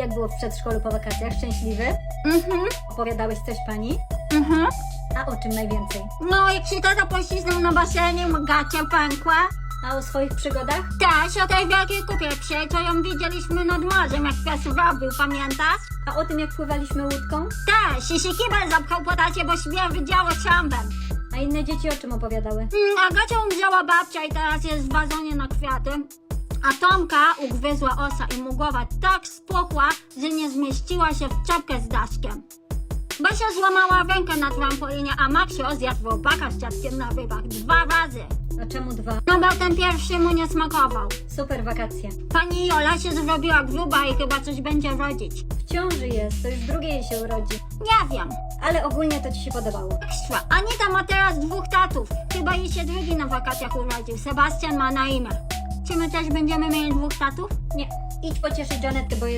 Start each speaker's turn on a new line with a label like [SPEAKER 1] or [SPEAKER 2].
[SPEAKER 1] Jak było w przedszkolu po wakacjach? Szczęśliwy?
[SPEAKER 2] Mhm,
[SPEAKER 1] Opowiadałeś coś pani?
[SPEAKER 2] mhm.
[SPEAKER 1] A o czym najwięcej?
[SPEAKER 2] No, jak się tata poślizgnął na basenie, mu gacia pękła.
[SPEAKER 1] A o swoich przygodach?
[SPEAKER 2] Też o tej wielkiej kupie psie, co ją widzieliśmy nad morzem, jak pies robił, pamiętasz?
[SPEAKER 1] A o tym, jak pływaliśmy łódką?
[SPEAKER 2] Też, i się kibel zapchał po tacie, bo śmiew wydziało szambem.
[SPEAKER 1] A inne dzieci o czym opowiadały?
[SPEAKER 2] Mm, Agacia umrzała babcia i teraz jest w wazonie na kwiaty. A Tomka ugryzła osa i mu głowa tak spuchła, że nie zmieściła się w czapkę z daszkiem. Basia złamała rękę na trampolinie, a Maksio zjadł robaka z dziadkiem na rybach dwa razy.
[SPEAKER 1] A czemu dwa?
[SPEAKER 2] No bo ten pierwszy mu nie smakował.
[SPEAKER 1] Super wakacje.
[SPEAKER 2] Pani Jola się zrobiła gruba i chyba coś będzie rodzić.
[SPEAKER 1] W ciąży jest, to już drugie jej się urodzi.
[SPEAKER 2] Nie wiem.
[SPEAKER 1] Ale ogólnie to ci się podobało.
[SPEAKER 2] Ekstra. Anita ma teraz dwóch tatów. Chyba jej się drugi na wakacjach urodził. Sebastian ma na imię. Czy my też będziemy mieli dwóch tatów?
[SPEAKER 1] Nie, idź pocieszyć Janetkę, bo jest